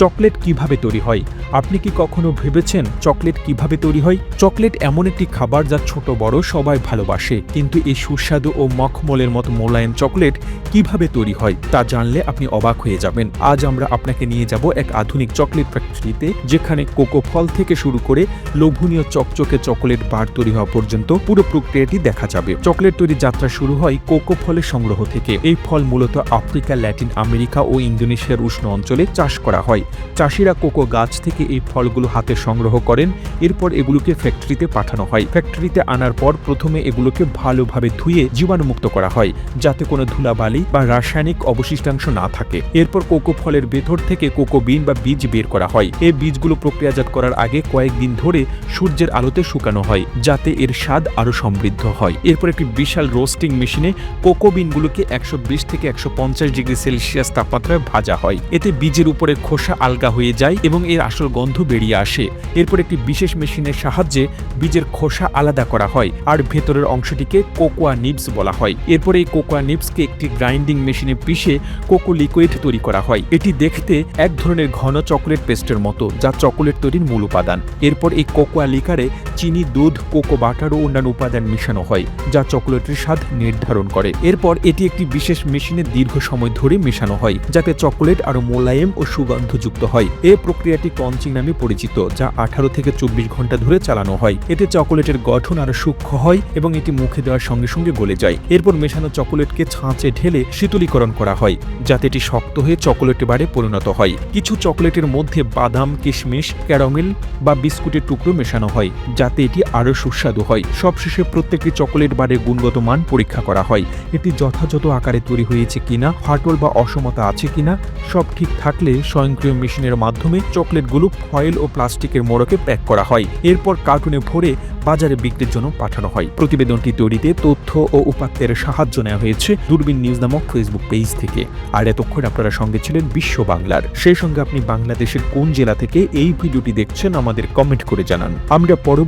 Chocolate কীভাবে তৈরি হয়? আপনি কি কখনো ভেবেছেন চকলেট কীভাবে তৈরি হয়? চকলেট এমন একটি খাবার যা ছোট, বড়, সবাই ভালোবাসে। কিন্তু এই সুস্বাদু ও মখমলের মতো মোলায়েম চকলেট কীভাবে তৈরি হয়, তা জানলে আপনি অবাক হয়ে যাবেন। আজ আমরা আপনাকে নিয়ে যাব এক আধুনিক চকলেট ফ্যাক্টরিতে, যেখানে কোকো ফল থেকে শুরু করে লোভনীয় চকচকে চকলেট বার তৈরি হওয়া পর্যন্ত পুরো প্রক্রিয়াটি দেখা যাবে। চকলেট তৈরির যাত্রা শুরু হয় কোকো ফলের সংগ্রহ থেকে। এই ফল মূলত আফ্রিকা, ল্যাটিন আমেরিকা ও ইন্দোনেশিয়ার উষ্ণ অঞ্চলে চাষ করা হয়। চাষিরা কোকো গাছ থেকে এই ফলগুলো হাতে সংগ্রহ করেন। এরপর এগুলোকে ফ্যাক্টরিতে পাঠানো হয়। ফ্যাক্টরিতে আনার পর প্রথমে এগুলোকে ভালোভাবে ধুয়ে জীবাণুমুক্ত করা হয়, যাতে কোনো ধুলাবালি বা রাসায়নিক অবশিষ্টাংশ না থাকে। এরপর কোকো ফলের ভেতর থেকে কোকো বিন বা বীজ বের করা হয়। এই বীজগুলো প্রক্রিয়াজাত করার আগে কয়েকদিন ধরে সূর্যের আলোতে শুকানো হয়, যাতে এর স্বাদ আরও সমৃদ্ধ হয়। এরপর একটি বিশাল রোস্টিং মেশিনে কোকো বিনগুলোকে একশো বিশ থেকে একশো পঞ্চাশ ডিগ্রি সেলসিয়াস তাপমাত্রায় ভাজা হয়। এতে বীজের উপরের খোসা আলগা হয়ে যায় এবং এর আসল গন্ধ বেরিয়ে আসে। এরপর একটি বিশেষ মেশিনের সাহায্যে বীজের খোসা আলাদা করা হয় আর ভেতরের অংশটিকে কোকোয়া নিপস বলা হয়। এরপর এই কোকোয়া নিপসকে একটি গ্রাইন্ডিং মেশিনে পিষে কোকো লিকুইড তৈরি করা হয়। এটি দেখতে এক ধরনের ঘন চকলেট পেস্টের মতো যা চকলেট তৈরির মূল উপাদান। এরপর এই কোকোয়া লিকারে চিনি, দুধ, কোকো বাটার ও অন্যান্য উপাদান মেশানো হয়, যা চকোলেটের স্বাদ নির্ধারণ করে। এরপর এটি একটি বিশেষ মেশিনে দীর্ঘ সময় ধরে মেশানো হয়, যাতে চকোলেট আরও মোলায়েম ও সুগন্ধযুক্ত হয়। এই প্রক্রিয়াটি কঞ্চিং নামে পরিচিত, যা আঠারো থেকে চব্বিশ ঘণ্টা ধরে চালানো হয়। এতে চকোলেটের গঠন আরও সূক্ষ্ম হয় এবং এটি মুখে দেওয়ার সঙ্গে সঙ্গে গলে যায়। এরপর মেশানো চকোলেটকে ছাঁচে ঢেলে শীতলীকরণ করা হয়, যাতে এটি শক্ত হয়ে চকোলেট বারে পরিণত হয়। কিছু চকোলেটের মধ্যে বাদাম, কিশমিশ, ক্যারামেল বা বিস্কুটের টুকরো মেশানো হয় যাতে এটি আরও সুস্বাদু হয়। সবশেষে প্রত্যেকটি চকোলেট বারের গুণগত মান পরীক্ষা করা হয়। এটি যথাযথ আকারে তৈরি হয়েছে কিনা, ফাটল বা অসমতা আছে কিনা, সব ঠিক থাকলে স্বয়ংক্রিয় মেশিনের মাধ্যমে চকলেটগুলো ফয়েল ও প্লাস্টিকের মোড়কে প্যাক করা হয়। এরপর কার্টুনে ভরে বাজারে বিক্রির জন্য পাঠানো হয়। প্রতিবেদনটি তৈরিতে তথ্য ও উপাত্তের সাহায্য নেওয়া হয়েছে দূরবীন নিউজ নামক ফেসবুক পেজ থেকে। আর এতক্ষণ আপনারা সঙ্গে ছিলেন বিশ্ব বাংলার। সেই সঙ্গে আপনি বাংলাদেশের কোন জেলা থেকে এই ভিডিওটি দেখছেন আমাদের কমেন্ট করে জানান। আমরা